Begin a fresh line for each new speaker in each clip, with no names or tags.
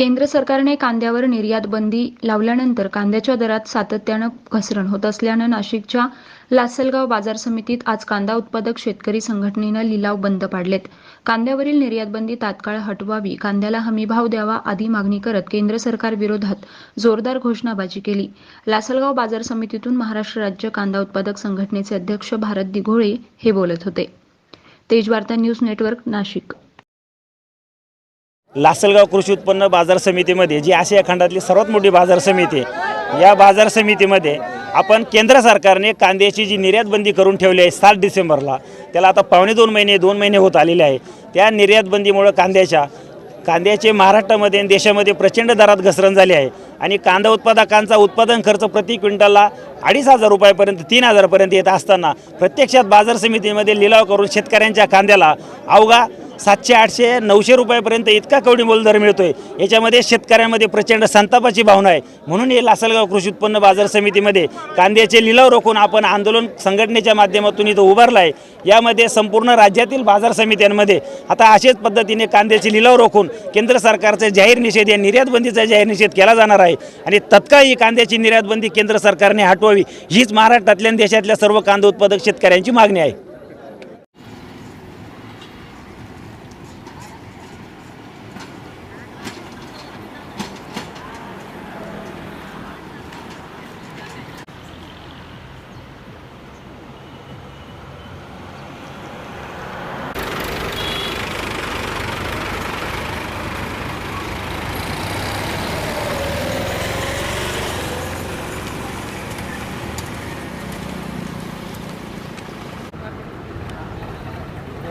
केंद्र सरकारने कांद्यावर निर्यात बंदी लावल्यानंतर कांद्याच्या दरात सातत्यानं घसरण होत असल्यानं नाशिकच्या लासलगाव बाजार समितीत आज कांदा उत्पादक शेतकरी संघटनेनं लिलाव बंद पाडलेत. कांद्यावरील निर्यात बंदी तात्काळ हटवावी कांद्याला हमीभाव द्यावा आदी मागणी करत केंद्र सरकार विरोधात जोरदार घोषणाबाजी केली. लासलगाव बाजार समितीतून महाराष्ट्र राज्य कांदा उत्पादक संघटनेचे अध्यक्ष भारत दिघोळे हे बोलत होते. Tejvarta news network Nashik.
Lasalgaon कृषी उत्पन्न बाजार समितीमध्ये जी आशिया खंडातली सर्वात मोठी बाजार समिती आहे या बाजार समितीमध्ये आपण केंद्र सरकारने कांद्याची जी निर्यातबंदी करून ठेवली आहे सात डिसेंबरला त्याला आता पावणे दोन महिने दोन महिने होत आलेले आहे. त्या निर्यातबंदीमुळं कांद्याच्या कांद्याचे महाराष्ट्रामध्ये आणि देशामध्ये प्रचंड दरात घसरण झाली आहे. आणि कांदा उत्पादकांचा उत्पादन खर्च प्रति क्विंटलला अडीच हजार रुपयापर्यंत तीन हजारपर्यंत येत असताना प्रत्यक्षात बाजार समितीमध्ये लिलाव करून शेतकऱ्यांच्या कांद्याला अवघा सातशे आठशे नऊशे रुपयापर्यंत इतका कवडी मोलदर मिळतो आहे याच्यामध्ये शेतकऱ्यांमध्ये प्रचंड संतापाची भावना आहे. म्हणून हे लासलगाव कृषी उत्पन्न बाजार समितीमध्ये कांद्याचे लिलाव रोखून आपण आंदोलन संघटनेच्या माध्यमातून इथं उभारला आहे यामध्ये संपूर्ण राज्यातील बाजार समित्यांमध्ये आता अशाच पद्धतीने कांद्याचे लिलाव रोखून केंद्र सरकारचा जाहीर निषेध या निर्यातबंदीचा जाहीर निषेध केला जाणार आहे. आणि तत्काळ ही कांद्याची निर्यातबंदी केंद्र सरकारने हटवावी हीच महाराष्ट्रातल्या देशातल्या सर्व कांदा उत्पादक शेतकऱ्यांची मागणी आहे.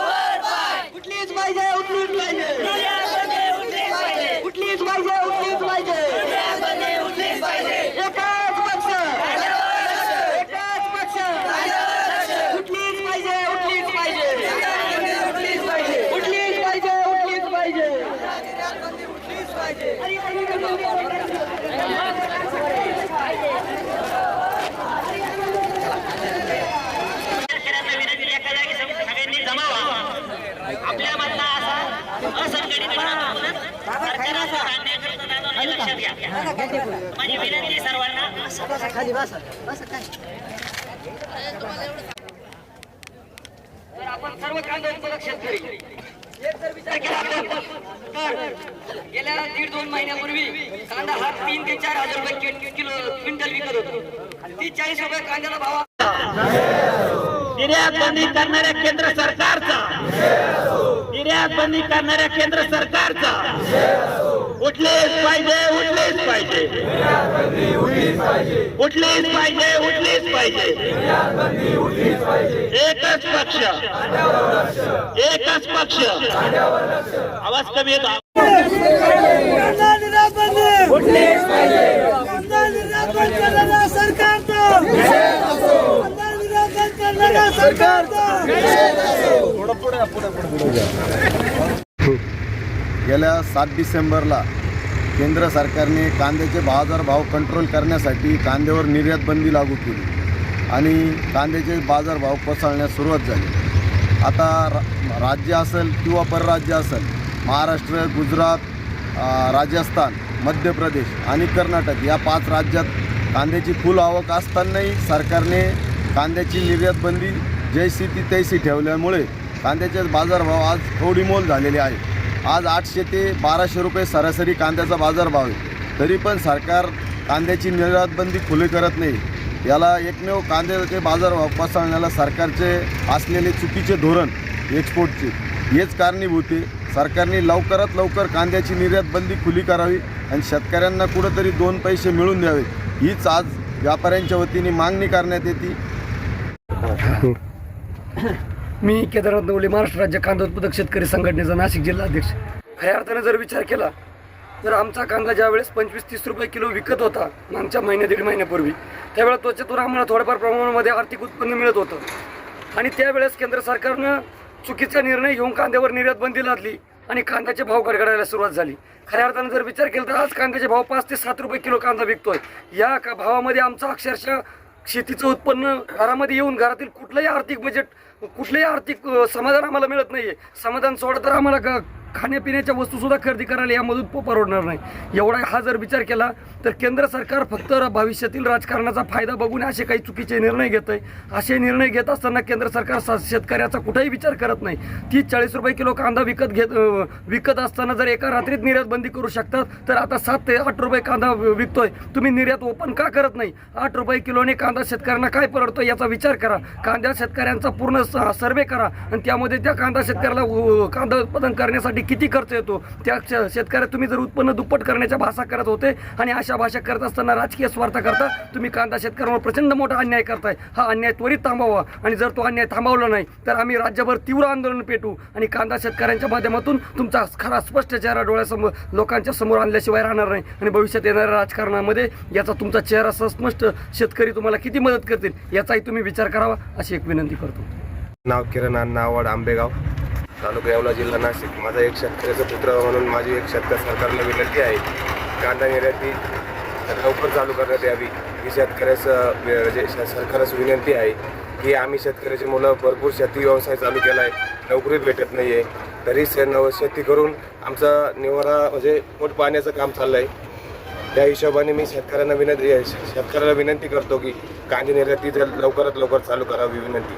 उठलीच पाहिजे उठलीच पाहिजे उठलीच पाहिजे उठलीच पाहिजे एकाच पक्ष एकाच पक्ष उठलीच पाहिजे उठलीच पाहिजे उठलीच पाहिजे उठलीच पाहिजे
शेतकऱ्यांना विनंती एका जागी सगळ्यांनी जमावा आपल्या मधला असा असंघटित सरकाराचा काढण्याकरता दादा लक्षात घ्या माझी विनंती सर्वांना.
तर आपण सर्व कांदा उत्पादक शेतकरी एक जर विचार केला आपण तर गेल्या दीड दोन महिन्यापूर्वी कांदा हा तीन ते चार हजार रुपये किलो क्विंटल विकत होतो. तीस चाळीस रुपये कांद्याला भाव
निर्यात बंदी करणाऱ्या केंद्र सरकारचा. निर्यात बंदी करणाऱ्या केंद्र सरकारचा. उठलेच पाहिजे उठलेच पाहिजे. उठलेच पाहिजे उठलेच पाहिजे. एकच पक्ष. एकच पक्ष. आवाज कमी येतो.
गेल्या सात डिसेंबरला केंद्र सरकारने कांद्याचे बाजारभाव कंट्रोल करण्यासाठी कांद्यावर निर्यात बंदी लागू केली आणि कांद्याचे बाजारभाव कोसळण्यास सुरुवात झाली. आता रा राज्य असेल किंवा परराज्य असेल महाराष्ट्र गुजरात राजस्थान मध्य प्रदेश आणि कर्नाटक या पाच राज्यात कांद्याची फुल आवक असतानाही सरकारने कांद्याची निर्यात बंदी जैसी ती तैसी ठेवल्यामुळे कांद्याचे बाजारभाव आज थोडी मोल झालेले आहे आज आठशे ते बाराशे रुपये सरासरी कांद्याचा बाजारभाव आहे. तरी पण सरकार कांद्याची निर्यातबंदी खुली करत नाही. याला एकमेव कांद्याचे बाजारभाव पसरण्याला सरकारचे असलेले चुकीचे धोरण एक्सपोर्टचे हेच कारणीभूत आहे. सरकारने लवकरात लवकर कांद्याची निर्यातबंदी खुली करावी आणि शेतकऱ्यांना कुठंतरी दोन पैसे मिळून द्यावे. हीच आज व्यापाऱ्यांच्या वतीने मागणी करण्यात येते.
मी केदारनाथ नवले महाराष्ट्र राज्य कांदा उत्पादक शेतकरी संघटनेचा नाशिक जिल्हा अध्यक्ष. खऱ्या अर्थानं जर विचार केला तर आमचा कांदा ज्यावेळेस पंचवीस तीस रुपये किलो विकत होता मागच्या महिन्या दीड महिन्यापूर्वी त्यावेळेस त्याच्यातून आम्हाला थोड्याफार प्रमाणामध्ये आर्थिक उत्पन्न मिळत होतं. आणि त्यावेळेस केंद्र सरकारनं चुकीचा निर्णय घेऊन कांद्यावर निर्यात बंदी लादली आणि कांद्याचे भाव गडगडायला सुरुवात झाली. खऱ्या अर्थानं जर विचार केला तर आज कांद्याचे भाव पाच ते सात रुपये किलो कांदा विकतोय. या का भावामध्ये आमचा अक्षरशः शेतीचं उत्पन्न घरामध्ये येऊन घरातील कुठलंही आर्थिक बजेट कुठलंही आर्थिक समाधान आम्हाला मिळत नाही आहे समाधान सोडा तर आम्हाला खाण्यापिण्याच्या वस्तूसुद्धा खरेदी करायला यामधून परवडणार नाही. एवढा हा जर विचार केला तर केंद्र सरकार फक्त भविष्यातील राजकारणाचा फायदा बघून असे काही चुकीचे निर्णय घेत आहे असे निर्णय घेत असताना केंद्र सरकार शेतकऱ्याचा कुठेही विचार करत नाही. तीस चाळीस रुपये किलो कांदा विकत घेत विकत असताना जर एका रात्रीत निर्यात बंदी करू शकतात तर आता सात ते आठ रुपये कांदा विकतोय. तुम्ही निर्यात ओपन का करत नाही? आठ रुपये किलोने कांदा शेतकऱ्यांना काय परवडतो याचा विचार करा. कांदा शेतकऱ्यांचा पूर्ण स- सर्वे करा आणि त्यामध्ये त्या कांदा शेतकऱ्याला कांदा उत्पादन करण्यासाठी किती खर्च येतो? त्या शेतकऱ्या तुम्ही जर उत्पन्न दुप्पट करण्याच्या भाषा करत होते आणि अशा भाषा करत असताना राजकीय स्वार्थाकरता तुम्ही कांदा शेतकऱ्यांवर प्रचंड मोठा अन्याय करताय. हा अन्याय त्वरित थांबावा आणि जर तो अन्याय थांबवला नाही तर आम्ही राज्यभर तीव्र आंदोलन पेटू आणि कांदा शेतकऱ्यांच्या माध्यमातून तुमचा खरा स्पष्ट चेहरा डोळ्यासमोर लोकांच्या समोर आणल्याशिवाय राहणार नाही आणि भविष्यात येणाऱ्या राजकारणामध्ये याचा तुमचा चेहरा स्पष्ट शेतकरी तुम्हाला किती मदत करतील याचाही तुम्ही विचार करावा अशी एक विनंती करतो.
नाव किरण अण्णा आव्हाड आंबेगाव. तालुका येवला जिल्हा नाशिक. माझा एक शेतकऱ्याचा पुत्र म्हणून माझी एक शेतकरी सरकारला विनंती आहे. कांदा निर्याती लवकर चालू करण्यात यावी. ही शेतकऱ्याचं म्हणजे सरकारच विनंती आहे की आम्ही शेतकऱ्याची मुलं भरपूर शेती व्यवसाय चालू केला आहे नोकरी भेटत नाही आहे तरी से नव शेती करून आमचा निवारा म्हणजे पोट पाण्याचं काम चाललं आहे त्या हिशोबाने मी शेतकऱ्यांना विनंती शेतकऱ्याला विनंती करतो की कांदे निर्याती लवकरात लवकर चालू करावी विनंती.